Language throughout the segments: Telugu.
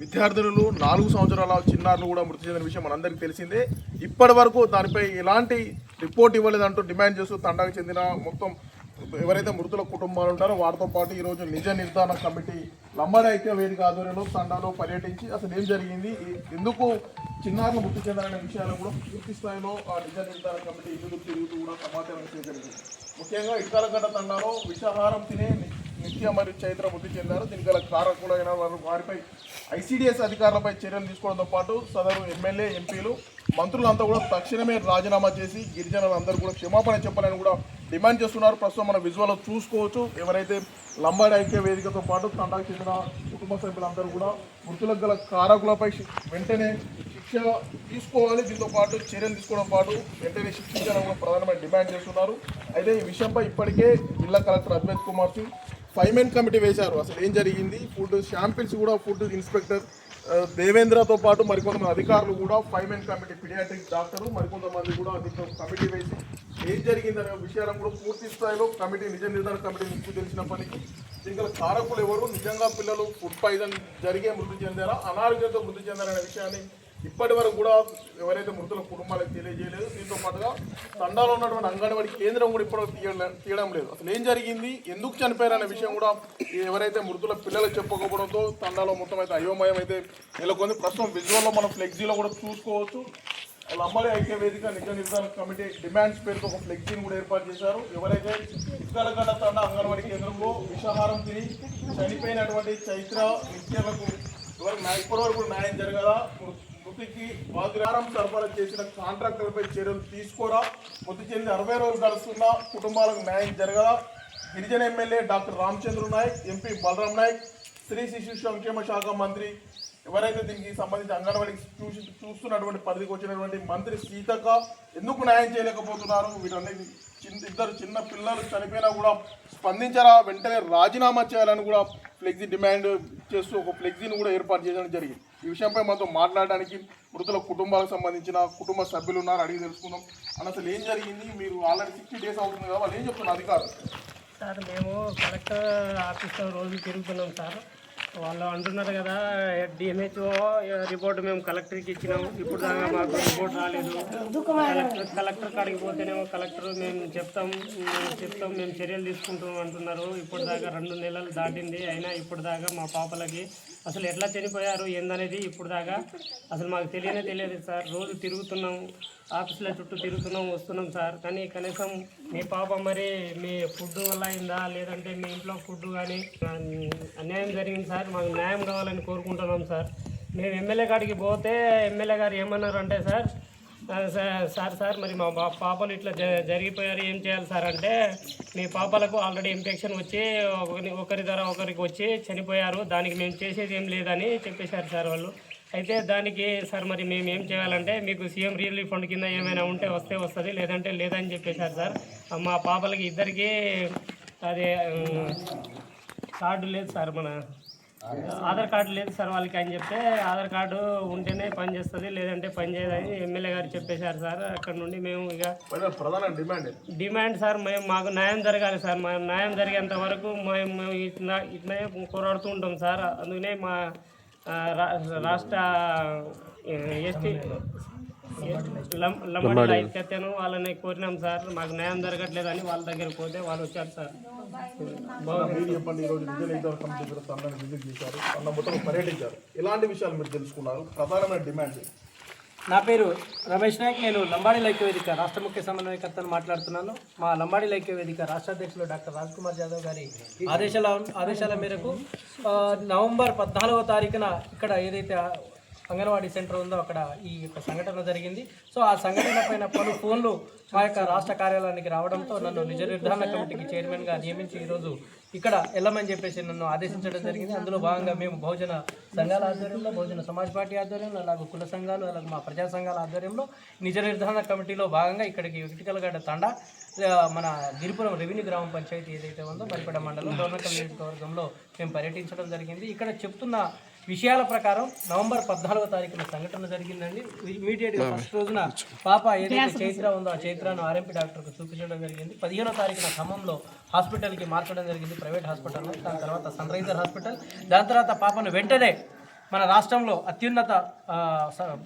విద్యార్థులు నాలుగు సంవత్సరాల చిన్నారులు కూడా మృతి చెందిన విషయం మనందరికీ తెలిసిందే. ఇప్పటి వరకు దానిపై ఎలాంటి రిపోర్ట్ ఇవ్వలేదంటూ డిమాండ్ చేస్తూ తండాకు చెందిన మొత్తం ఎవరైతే మృతుల కుటుంబాలు ఉంటారో వారితో పాటు ఈరోజు నిజ నిర్ధారణ కమిటీ లంబాడి ఐక్య వేదిక ఆధ్వర్యంలో తండాలో పర్యటించి అసలు ఏం జరిగింది? ఎందుకు చిన్నారులు మృతి చెందాలనే విషయాలు కూడా పూర్తి స్థాయిలో ఆ నిజ నిర్ధారణ కమిటీ ఇల్లు తిరుగుతూ కూడా సమాచారం సేకరించింది? ముఖ్యంగా ఇటుకలగడ్డ తండాలో విషాహారం తినే నిత్య మరియు చైత్ర మృతి చెందారు. దీనికి గల కారకులైన వారు వారిపై ఐసీడీఎస్ అధికారులపై చర్యలు తీసుకోవడంతో పాటు సదరు ఎమ్మెల్యే ఎంపీలు మంత్రులంతా కూడా తక్షణమే రాజీనామా చేసి గిరిజనులందరూ కూడా క్షమాపణ చెప్పాలని కూడా డిమాండ్ చేస్తున్నారు. ప్రస్తుతం మన విజువల్ చూసుకోవచ్చు. ఎవరైతే లంబాడి ఐక్య వేదికతో పాటు తండాకు చెందిన కుటుంబ సభ్యులందరూ కూడా మృతులకు గల కారకులపై వెంటనే శిక్ష తీసుకోవాలి. దీంతో పాటు చర్యలు తీసుకోవడం పాటు వెంటనే శిక్షించాలని కూడా ప్రధానమైన డిమాండ్ చేస్తున్నారు. అయితే ఈ విషయంపై ఇప్పటికే జిల్లా collector Advaith Kumar Singh five men committee వేశారు. అసలు ఏం జరిగింది? ఫుడ్ శాంపిల్స్ కూడా ఫుడ్ ఇన్స్పెక్టర్ దేవేంద్రతో పాటు మరికొంతమంది అధికారులు కూడా five men committee paediatric doctor మరికొంతమంది కూడా దీంట్లో కమిటీ వేసి ఏం జరిగిందనే విషయాలను కూడా పూర్తి స్థాయిలో కమిటీ నిజ నిర్ధారణ కమిటీ నుంచి తెలిసినప్పటికీ దీనికి కారకులు ఎవరు? నిజంగా పిల్లలు ఫుడ్ పాయిజన్ జరిగే మృతి చెందారా? అనారోగ్యంతో మృతి చెందారనే విషయాన్ని ఇప్పటి వరకు కూడా ఎవరైతే మృతుల కుటుంబాలకు తెలియజేయలేదు దీంతో పాటుగా తండాలో ఉన్నటువంటి అంగన్వాడి కేంద్రం కూడా ఇప్పుడు తీయలే- తీయడం లేదు. అసలు ఏం జరిగింది? ఎందుకు చనిపోయారు అనే విషయం కూడా ఎవరైతే మృతుల పిల్లలు చెప్పకపోవడంతో తండాలో మొత్తం అయితే అయోమయం అయితే నెలకొంది. ప్రస్తుతం విజువల్లో మనం ఫ్లెక్సీలో కూడా చూసుకోవచ్చు. లంబడి ఐక్య వేదిక నిజ నిర్ధారణ కమిటీ డిమాండ్స్ పేరుతో ఒక ఫ్లెక్సీని కూడా ఏర్పాటు చేశారు. ఎవరైతే ఇక్కడగడ్డ తండ అంగన్వాడీ కేంద్రంలో విషాహారం తిని చనిపోయినటువంటి చైత్ర నిత్యాలకు ఎవరికి ఇప్పటివరకు న్యాయం జరగదా? మృ- మృతికి సరఫరా చేసిన కాంట్రాక్టర్పై చర్యలు తీసుకోరా? మృతి చెంది అరవై రోజులు గడుస్తున్న కుటుంబాలకు న్యాయం జరగదా? గిరిజన MLA doctor Ramachandra Naik MP Balaram Naik స్త్రీ శిశు సంక్షేమ శాఖ మంత్రి ఎవరైతే దీనికి సంబంధించి అంగన్వాడీకి చూసి చూస్తున్నటువంటి పరిధికి వచ్చినటువంటి మంత్రి సీతక్క ఎందుకు న్యాయం చేయలేకపోతున్నారు? వీటన్నిటి చిన్న ఇద్దరు చిన్న పిల్లలు చనిపోయినా కూడా స్పందించరా? వెంటనే రాజీనామా చేయాలని కూడా ఫ్లెక్సీ డిమాండ్ చేస్తూ ఒక ఫ్లెక్సీని కూడా ఏర్పాటు చేయడం జరిగింది. ఈ విషయంపై మనతో మాట్లాడడానికి మృతుల కుటుంబాలకు సంబంధించిన కుటుంబ సభ్యులు ఉన్నారు. అడిగి తెలుసుకుందాం. అని అసలు ఏం జరిగింది? మీరు ఆల్రెడీ సిక్స్టీ డేస్ అవుతుంది కదా వాళ్ళు ఏం చెప్తున్నారు అధికారులు? సార్ మేము కలెక్టర్ ఆఫీస్లో రోజు తిరుగుతున్నాం సార్. వాళ్ళు అంటున్నారు కదా డిఎంహెచ్ఓ రిపోర్ట్ మేము కలెక్టర్కి ఇచ్చినాము. ఇప్పుడు దాకా మాకు రిపోర్ట్ రాలేదు. కలెక్టర్ కలెక్టర్ కాడికి పోతేనేమో కలెక్టర్ మేము చెప్తాం చెప్తాం మేము చర్యలు తీసుకుంటాం అంటున్నారు. ఇప్పుడు దాకా రెండు నెలలు దాటింది. అయినా ఇప్పుడు దాకా మా పాపలకి అసలు ఎట్లా చనిపోయారు ఏందనేది ఇప్పుడు దాకా అసలు మాకు తెలియనే తెలియదు సార్. రోజు తిరుగుతున్నాం ఆఫీసుల చుట్టూ తిరుగుతున్నాం వస్తున్నాం సార్. కానీ కనీసం మీ పాప మరి మీ ఫుడ్ వల్ల అయిందా లేదంటే మీ ఇంట్లో ఫుడ్ కానీ అన్యాయం జరిగింది సార్. మాకు న్యాయం కావాలని కోరుకుంటున్నాం సార్. మేము ఎమ్మెల్యే కాడికి పోతే ఎమ్మెల్యే గారు ఏమన్నారంటే సార్ సార్ సార్ మరి మా పాపలు ఇట్లా జరిగిపోయారు. ఏం చేయాలి సార్ అంటే మీ పాపలకు ఆల్రెడీ ఇన్ఫెక్షన్ వచ్చి ఒకరి ఒకరి ద్వారా ఒకరికి వచ్చి చనిపోయారు. దానికి మేము చేసేది ఏం లేదని చెప్పేశారు సార్ వాళ్ళు. అయితే దానికి సార్ మరి మేము ఏం చేయాలంటే మీకు సీఎం రిలీఫ్ ఫండ్ కింద ఏమైనా ఉంటే వస్తే వస్తుంది లేదంటే లేదని చెప్పేశారు సార్. మా పాపలకి ఇద్దరికి అదే కార్డు లేదు సార్ మన ఆధార్ కార్డు లేదు సార్ వాళ్ళకి అని చెప్తే ఆధార్ కార్డు ఉంటేనే పని చేస్తుంది లేదంటే పని చేయదని ఎమ్మెల్యే గారు చెప్పేశారు సార్. అక్కడ నుండి మేము ఇక ప్రధాన- డిమాండ్? డిమాండ్ సార్ మేము మాకు న్యాయం జరగాలి సార్. మా న్యాయం జరిగేంత వరకు మేము మేము ఇట్లా ఇట్లనే పోరాడుతూ ఉంటాం సార్. అందుకనే మా రాష్ట్ర ఎస్టీ లంబడి ఐక్యతను వాళ్ళని కోరినాం సార్. మాకు న్యాయం జరగట్లేదని వాళ్ళ దగ్గర పోతే వాళ్ళు వచ్చారు సార్. చెప్పండి ఈరోజు కమిటీ విజిట్ చేశారు. మొత్తం పర్యటించారు. ఎలాంటి విషయాలు మీరు తెలుసుకున్నారు? ప్రధానమైన డిమాండ్? నా పేరు రమేష్ నాయక్. నేను లంబాడి లైక్య వేదిక రాష్ట్ర ముఖ్య సమన్వయకర్తను మాట్లాడుతున్నాను. మా లంబాడి లైక్య వేదిక రాష్ట్ర అధ్యక్షులు డాక్టర్ రాజ్ కుమార్ యాదవ్ గారి ఆదేశాల ఆదేశాల మేరకు నవంబర్ పద్నాలుగో తారీఖున ఇక్కడ ఏదైతే అంగన్వాడీ సెంటర్ ఉందో అక్కడ ఈ యొక్క సంఘటన జరిగింది. సో ఆ సంఘటన పైన పలు ఫోన్లు మా యొక్క రాష్ట్ర కార్యాలయానికి రావడంతో నన్ను నిజ నిర్ధారణ కమిటీకి చైర్మన్గా నియమించి ఈరోజు ఇక్కడ వెళ్ళమని చెప్పేసి నన్ను ఆదేశించడం జరిగింది. అందులో భాగంగా మేము బహుజన సంఘాల ఆధ్వర్యంలో బహుజన సమాజ్ పార్టీ ఆధ్వర్యంలో అలాగే కుల సంఘాలు అలాగే మా ప్రజా సంఘాల ఆధ్వర్యంలో నిజ నిర్ధారణ కమిటీలో భాగంగా ఇక్కడికి ఇటుకలగడ్డ తండ మన గిరిపురం రెవెన్యూ గ్రామ పంచాయతీ ఏదైతే ఉందో మరిపడ మండలం డోర్నకల్ నియోజకవర్గంలో మేము పర్యటించడం జరిగింది. ఇక్కడ చెప్తున్న విషయాల ప్రకారం నవంబర్ పద్నాలుగో తారీఖున సంఘటన జరిగిందండి. ఇమీడియట్గా ఫస్ట్ రోజున పాప ఏదైతే చైత్ర ఉందో ఆ చైత్రను ఆర్ఎంపీ డాక్టర్కు చూపించడం జరిగింది. పదిహేనో తారీఖున ఖమ్మంలో హాస్పిటల్కి మార్చడం జరిగింది ప్రైవేట్ హాస్పిటల్లో. దాని తర్వాత సన్ రైజర్ హాస్పిటల్. దాని తర్వాత పాపను వెంటనే మన రాష్ట్రంలో అత్యున్నత స-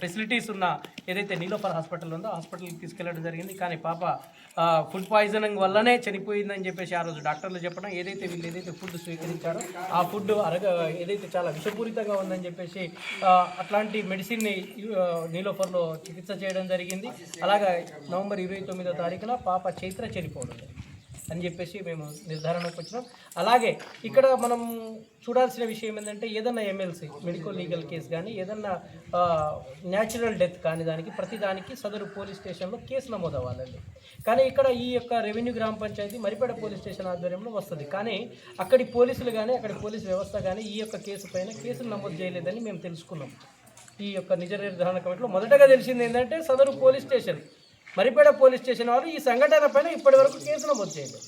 ఫెసిలిటీస్ ఉన్న ఏదైతే నీలోఫర్ హాస్పిటల్ ఉందో హాస్పిటల్కి తీసుకెళ్ళడం జరిగింది. కానీ పాప ఫుడ్ పాయిజనింగ్ వల్లనే చనిపోయిందని చెప్పేసి ఆ రోజు డాక్టర్లు చెప్పడం ఏదైతే వీళ్ళు ఏదైతే ఫుడ్ స్వీకరించారో ఆ ఫుడ్ అరగ ఏదైతే చాలా విషపూరితంగా ఉందని చెప్పేసి అట్లాంటి మెడిసిన్ని నీలోఫర్లో చికిత్స చేయడం జరిగింది. అలాగే నవంబర్ ఇరవై తొమ్మిదో తారీఖున పాప చైత్ర చనిపోవడం జరిగింది. అని చెప్పేసి మేము నిర్ధారణకు వచ్చినాం. అలాగే ఇక్కడ మనం చూడాల్సిన విషయం ఏంటంటే ఏదన్నా ఎమ్మెల్సీ మెడికల్ లీగల్ కేసు కానీ ఏదన్నా న్యాచురల్ డెత్ కానీ దానికి ప్రతి దానికి సదరు పోలీస్ స్టేషన్లో కేసు నమోదు అవ్వాలండి కానీ ఇక్కడ ఈ యొక్క రెవెన్యూ గ్రామ పంచాయతీ మరిపేట పోలీస్ స్టేషన్ ఆధ్వర్యంలో వస్తుంది. కానీ అక్కడి పోలీసులు కానీ అక్కడి పోలీస్ వ్యవస్థ కానీ ఈ యొక్క కేసు పైన కేసులు నమోదు చేయలేదని మేము తెలుసుకున్నాం. ఈ యొక్క నిజ నిర్ధారణ కమిటీలో మొదటగా తెలిసింది ఏంటంటే సదరు police station. Maripeda police station వారు ఈ సంఘటన పైన ఇప్పటి వరకు కేసు నమోదు చేయలేదు.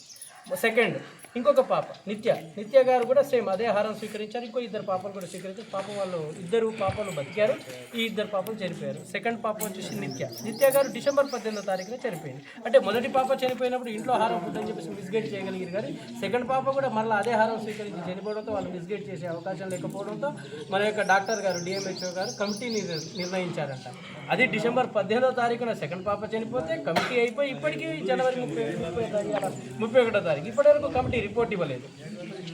సెకండ్ ఇంకొక పాప నిత్య. నిత్య గారు కూడా సేమ్ అదే ఆహారం స్వీకరించారు. ఇంకో ఇద్దరు పాపలు కూడా స్వీకరించారు. పాప వాళ్ళు ఇద్దరు పాపలు బతికారు. ఈ ఇద్దరు పాపలు చనిపోయారు. సెకండ్ పాప వచ్చేసి నిత్య. నిత్య గారు డిసెంబర్ పద్దెనిమిదో తారీఖున చనిపోయింది. అంటే మొదటి పాప చనిపోయినప్పుడు ఇంట్లో ఆహారం ఫుడ్ చెప్పేసి మిస్గైడ్ చేయగలిగారు కానీ సెకండ్ పాప కూడా మళ్ళీ అదే ఆహారం స్వీకరించి చనిపోవడంతో వాళ్ళు మిస్గైడ్ చేసే అవకాశం లేకపోవడంతో మన యొక్క డాక్టర్ గారు డిఎంహెచ్ఓ గారు కమిటీని నిర్ణయించారంట. అది డిసెంబర్ పద్దెనిమిదో తారీఖున సెకండ్ పాప చనిపోతే కమిటీ అయిపోయి ఇప్పటికీ జనవరి ముప్పై ముప్పై ముప్పై ఒకటో తారీఖు. ఇప్పటివరకు కమిటీ రిపోర్ట్ ఇవ్వలేదు.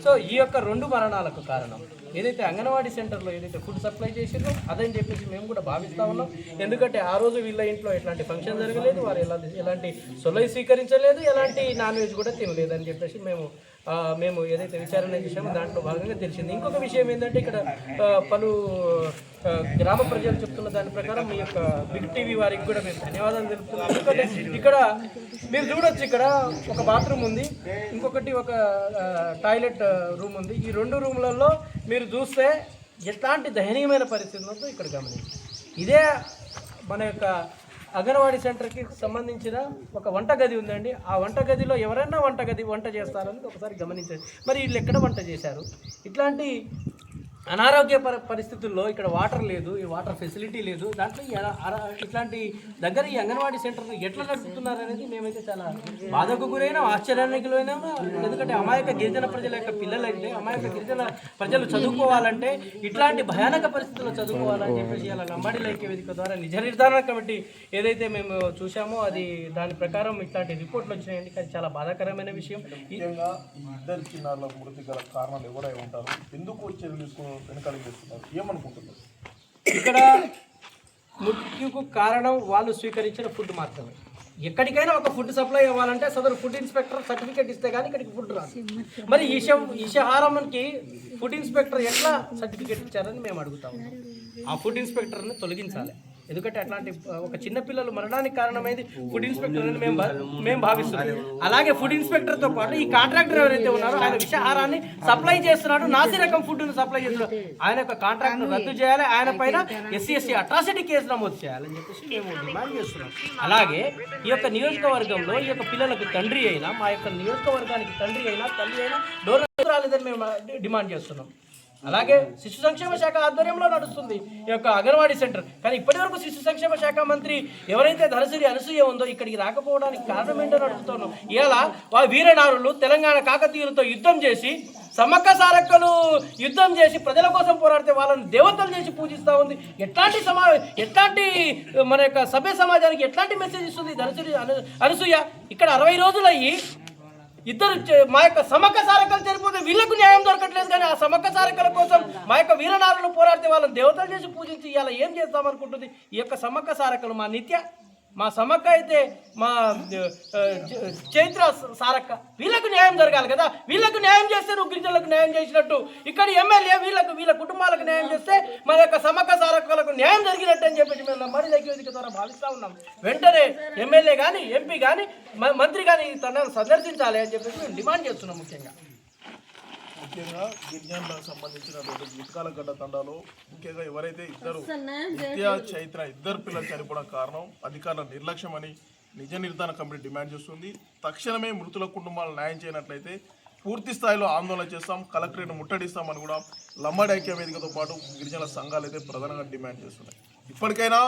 సో ఈ యొక్క రెండు మరణాలకు కారణం ఏదైతే అంగన్వాడీ సెంటర్లో ఏదైతే ఫుడ్ సప్లై చేసిందో అదని చెప్పేసి మేము కూడా భావిస్తా ఉన్నాం. ఎందుకంటే ఆ రోజు వీళ్ళ ఇంట్లో ఎట్లాంటి ఫంక్షన్ జరగలేదు వారు ఎలాంటి ఎలాంటి సొలై స్వీకరించలేదు ఎలాంటి నాన్ వెజ్ కూడా తినలేదు అని చెప్పేసి మేము మేము ఏదైతే విచారణ చేసామో దాంట్లో భాగంగా తెలిసింది. ఇంకొక విషయం ఏంటంటే ఇక్కడ పలు గ్రామ ప్రజలు చెప్తున్న దాని ప్రకారం మీ యొక్క బిగ్ టీవీ వారికి కూడా మేము ధన్యవాదాలు తెలుపుతున్నాం. ఎందుకంటే ఇక్కడ మీరు చూడొచ్చు ఇక్కడ ఒక బాత్రూమ్ ఉంది. ఇంకొకటి ఒక టాయిలెట్ రూమ్ ఉంది. ఈ రెండు రూమ్లలో మీరు చూస్తే ఎట్లాంటి దయనీయమైన పరిస్థితి ఉందో ఇక్కడ గమనించి ఇదే మన యొక్క అంగన్వాడీ సెంటర్కి సంబంధించిన ఒక వంట గది ఉందండి. ఆ వంట గదిలో ఎవరైనా వంట గది వంట చేస్తారని ఒకసారి గమనించండి. మరి వీళ్ళు ఎక్కడ వంట చేశారు? ఇట్లాంటి అనారోగ్య పరి పరిస్థితుల్లో ఇక్కడ వాటర్ లేదు ఈ వాటర్ ఫెసిలిటీ లేదు. దాంట్లో ఇట్లాంటి దగ్గర ఈ అంగన్వాడీ సెంటర్ను ఎట్లా నడుపుతున్నారు అనేది మేమైతే చాలా బాధకు గురైనా ఆశ్చర్యానికి లోనైనా ఎందుకంటే అమాయక గిరిజన ప్రజల యొక్క పిల్లలైతే అమాయక గిరిజన ప్రజలు చదువుకోవాలంటే ఇట్లాంటి భయానక పరిస్థితుల్లో చదువుకోవాలని చెప్పేసి అలా లంబాడి లైక్య వేదిక ద్వారా నిజ నిర్ధారణ కమిటీ ఏదైతే మేము చూసామో అది దాని ప్రకారం ఇట్లాంటి రిపోర్ట్లు వచ్చినాయండి అది చాలా బాధాకరమైన విషయం. ఈ- ముఖ్యంగా ఇద్దరు చిన్నారుల మృతి గల కారణాలు ఎవరై ఉంటారు? ఎందుకు చర్యలు వెనకాలకి చేస్తున్నారు. ఏమనుకుంటున్నారు? ఇక్కడ మృత్యుకు కారణం వాళ్ళు స్వీకరించిన ఫుడ్ మాత్రమే. ఎక్కడికైనా ఒక ఫుడ్ సప్లై అవ్వాలంటే సదరు ఫుడ్ ఇన్స్పెక్టర్ సర్టిఫికేట్ ఇస్తే కానీ ఇక్కడికి ఫుడ్ రాదు. మరి ఇష ఈశహారంకి ఫుడ్ ఇన్స్పెక్టర్ ఎట్లా సర్టిఫికేట్ ఇచ్చారని మేము అడుగుతాము ఆ ఫుడ్ ఇన్స్పెక్టర్ని తొలగించాలి. ఎందుకంటే అట్లాంటి ఒక చిన్న పిల్లలు మరణానికి కారణమైంది ఫుడ్ ఇన్స్పెక్టర్ అని మేము మేము భావిస్తున్నాం. అలాగే ఫుడ్ ఇన్స్పెక్టర్తో పాటు ఈ కాంట్రాక్టర్ ఎవరైతే ఉన్నారో ఆయన విషాహారాన్ని సప్లై చేస్తున్నాడు నాసి రకం ఫుడ్ సప్లై చేస్తున్నాడు. ఆయన యొక్క కాంట్రాక్ట్ రద్దు చేయాలి ఆయన పైన ఎస్సీ ఎస్సీ అట్రాసిటీ కేసు నమోదు చేయాలని చెప్పేసి మేము డిమాండ్ చేస్తున్నాం. అలాగే ఈ యొక్క నియోజకవర్గంలో ఈ యొక్క పిల్లలకు తండ్రి అయినా మా యొక్క నియోజకవర్గానికి తండ్రి అయినా తల్లి అయినా డోర్ రాలేదని మేము డిమాండ్ చేస్తున్నాం. అలాగే శిశు సంక్షేమ శాఖ ఆధ్వర్యంలో నడుస్తుంది ఈ యొక్క అంగన్వాడీ సెంటర్. కానీ ఇప్పటివరకు శిశు సంక్షేమ శాఖ మంత్రి ఎవరైతే ధనసిరి అనసూయ ఉందో ఇక్కడికి రాకపోవడానికి కారణం ఏంటో అడుగుతున్నాం ఇలా వా వీరనారులు తెలంగాణ కాకతీయులతో యుద్ధం చేసి సమ్మక్క సారక్కలు యుద్ధం చేసి ప్రజల కోసం పోరాడితే వాళ్ళని దేవతలు చేసి పూజిస్తూ ఉంది. ఎట్లాంటి సమా ఎట్లాంటి మన యొక్క సభ్య సమాజానికి ఎట్లాంటి మెసేజ్ ఇస్తుంది ధనసిరి అను అనసూయ? ఇక్కడ అరవై రోజులు అయ్యి ఇద్దరు మా యొక్క సమక సారకలు చనిపోతే వీళ్ళకు న్యాయం దొరకట్లేదు కానీ ఆ సమక సారకల కోసం మా యొక్క వీరనారులు పోరాడితే వాళ్ళని దేవతలు చేసి పూజించి ఇలా ఏం చేస్తామనుకుంటుంది అనుకుంటుంది ఈ యొక్క సమక సారకలు మా నిత్య మా సమ్మక్క అయితే మా చైత్ర సారక్క వీళ్ళకు న్యాయం జరగాలి కదా? వీళ్ళకు న్యాయం చేస్తే నువ్వు గిరిజనులకు న్యాయం చేసినట్టు. ఇక్కడ ఎమ్మెల్యే వీళ్ళకు వీళ్ళ కుటుంబాలకు న్యాయం చేస్తే మన యొక్క సమ్మక్క సారక్కలకు న్యాయం జరిగినట్టు అని చెప్పేసి మేము మరి ఐక్యవేదిక ద్వారా భావిస్తూ ఉన్నాం. వెంటనే ఎమ్మెల్యే కానీ ఎంపీ కానీ మంత్రి కానీ తనను సందర్శించాలి అని చెప్పేసి మేము డిమాండ్ చేస్తున్నాం ముఖ్యంగా. ముఖ్యంగా గిరిజనులకు సంబంధించినటువంటి ఇటుకాల గడ్డ తండాలో ముఖ్యంగా ఎవరైతే ఇద్దరు నిత్య చైత్ర ఇద్దరు పిల్లలు చనిపోవడం కారణం అధికారుల నిర్లక్ష్యం అని నిజ నిర్ధారణ కమిటీ డిమాండ్ చేస్తుంది. తక్షణమే మృతుల కుటుంబాలను న్యాయం చేయనట్లయితే పూర్తి స్థాయిలో ఆందోళన చేస్తాం కలెక్టరేట్ ముట్టడిస్తామని కూడా లంబాడి ఐక్య వేదికతో పాటు గిరిజన సంఘాలు అయితే ప్రధానంగా డిమాండ్ చేస్తున్నాయి. ఇప్పటికైనా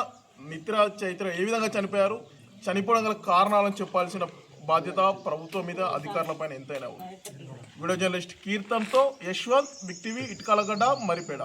నిత్య చైత్ర ఏ విధంగా చనిపోయారు చనిపోవడం గల కారణాలను చెప్పాల్సిన బాధ్యత ప్రభుత్వం మీద అధికారుల పైన ఎంతైనా ఉంది. వీడియో జర్నలిస్ట్ కీర్తన్తో యశ్వంత్ బిగ్ టీవీ ఇటుకాలగడ్డ మరిపేడ.